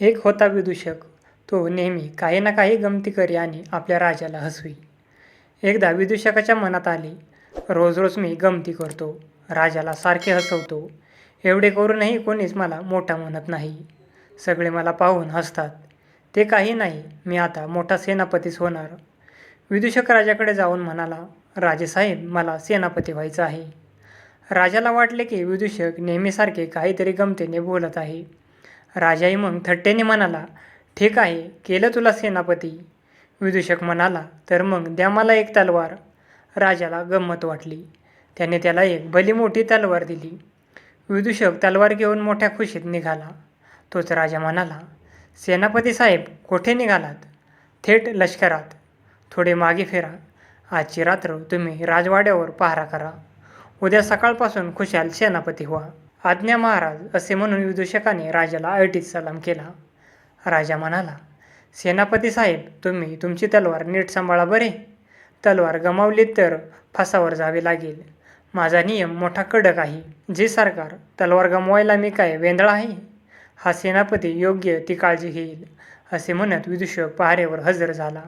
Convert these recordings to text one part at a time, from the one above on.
एक होता विदूषक. तो नेहमी काही ना काही गमती करी आणि आपल्या राजाला हसवी. एकदा विदूषकाच्या मनात आले रोज रोज मी गमती करतो राजाला सारखे हसवतो. एवढे करूनही कोणीच मला मोठा म्हणत नाही. सगळे मला पाहून हसतात. ते काही नाही मी आता मोठा सेनापतीच होणार. विदूषक राजाकडे जाऊन म्हणाला राजेसाहेब मला सेनापती व्हायचं आहे. राजाला वाटले की विदूषक नेहमीसारखे काहीतरी गमतीने बोलत आहे. राजाही मग थट्टेने म्हणाला ठीक आहे केलं तुला सेनापती. विदूषक म्हणाला तर मग द्या मला एक तलवार. राजाला गंमत वाटली. त्याने त्याला एक भली मोठी तलवार दिली. विदूषक तलवार घेऊन मोठ्या खुशीत निघाला. तोच राजा म्हणाला सेनापती साहेब कोठे निघालात? थेट लष्करात. थोडे मागे फिरा. आजची रात्र तुम्ही राजवाड्यावर पहारा करा. उद्या सकाळपासून खुशाल सेनापती व्हा. आज्ञा महाराज असे म्हणून विदूषकाने राजाला ऐटीत सलाम केला. राजा म्हणाला सेनापती साहेब तुम्ही तुमची तलवार नीट सांभाळा बरे. तलवार गमावली तर फासावर जावे लागेल. माझा नियम मोठा कडक आहे. जे सरकार तलवार गमवायला मी काय वेंदळा आहे? हा सेनापती योग्य ती काळजी घेईल असे म्हणत विदूषक पहारेवर हजर झाला.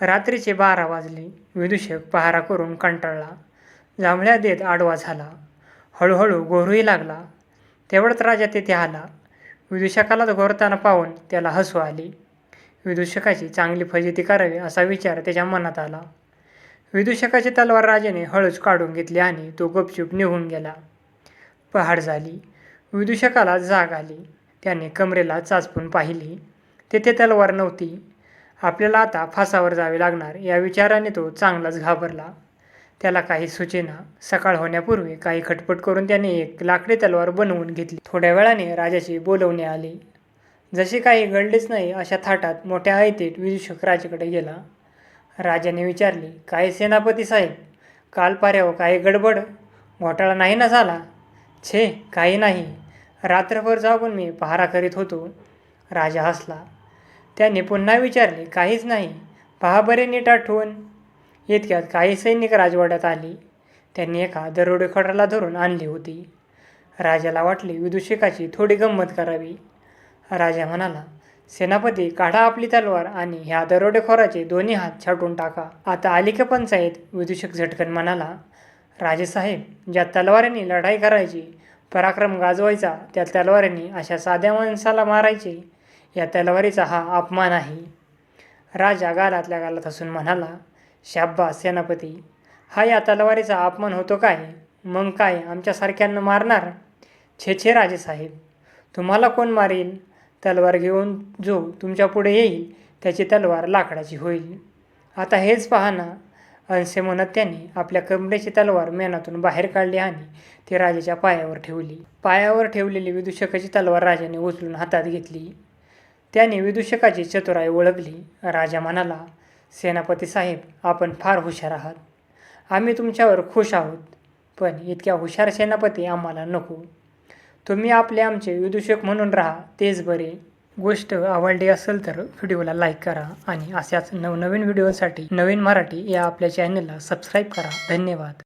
रात्रीचे बारा वाजले. विदूषक पहारा करून कंटाळला. जांभळ्या देत आडवा झाला. हळूहळू गोरूही लागला. तेवढंच राजा तेथे आला. विदूषकाला गोरताना पाहून त्याला हसू आली. विदूषकाची चांगली फजिती करावी असा विचार त्याच्या मनात आला. विदूषकाची तलवार राजाने हळूच काढून घेतली आणि तो गपचूप निघून गेला. पहाड झाली. विदूषकाला जाग आली. त्याने कमरेला चाचपून पाहिली. तेथे तलवार नव्हती. आपल्याला आता फासावर जावे लागणार या विचाराने तो चांगलाच घाबरला. त्याला काही सुचेना सकाळ होण्यापूर्वी काही खटपट करून त्याने एक लाकडी तलवार बनवून घेतली. थोड्या वेळाने राजाची बोलवणे आले. जसे काही घडलेच नाही अशा थाटात मोठ्या ऐतीत विदूषक राजाकडे गेला. राजाने विचारले काय सेनापती साहेब काल पाऱ्यावर काही गडबड? घोटाळा नाही ना झाला? छे काही नाही. रात्रभर जागून मी पहारा करीत होतो. राजा हसला. त्याने पुन्हा विचारले काहीच नाही. पहा बरे नीट आठवून. इतक्यात काही सैनिक राजवाड्यात आली. त्यांनी एका दरोडेखोराला धरून आणली होती. राजाला वाटले विदूषकाची थोडी गंमत करावी. राजा म्हणाला सेनापती काढा आपली तलवार आणि ह्या दरोडेखोराचे दोन्ही हात छाटून टाका. आता आली का पंचायत? विदूषक झटकन म्हणाला राजेसाहेब ज्या तलवारीने लढाई करायची पराक्रम गाजवायचा त्या तलवारीने अशा साध्या माणसाला मारायचे या तलवारीचा हा अपमान आहे. राजा गालातल्या गालात असून म्हणाला शाब्बा सेनापती. हा या तलवारीचा अपमान होतो काय? मग काय? आमच्यासारख्यांना मारणार? छे छे राजेसाहेब तुम्हाला कोण मारेल? तलवार घेऊन जो तुमच्यापुढे येईल त्याची तलवार लाकडाची होईल. आता हेच पहा ना. असे म्हणत त्याने आपल्या कमरेची तलवार मेनातून बाहेर काढली आणि ती राजाच्या पायावर ठेवली. पायावर ठेवलेली विदूषकाची तलवार राजाने उचलून हातात घेतली. त्याने विदूषकाची चतुराई ओळखली. राजा म्हणाला सेनापती साहेब आपण फार हुशार आहात. आम्ही तुमच्यावर खुश आहोत पण इतक्या हुशार सेनापती आम्हाला नको. तुम्ही आपले आमचे विदूषक म्हणून राहा तेच बरे. गोष्ट आवडली असेल तर व्हिडिओला लाईक करा आणि अशाच नवनवीन व्हिडिओसाठी नवीन मराठी या आपल्या चॅनलला सबस्क्राईब करा. धन्यवाद.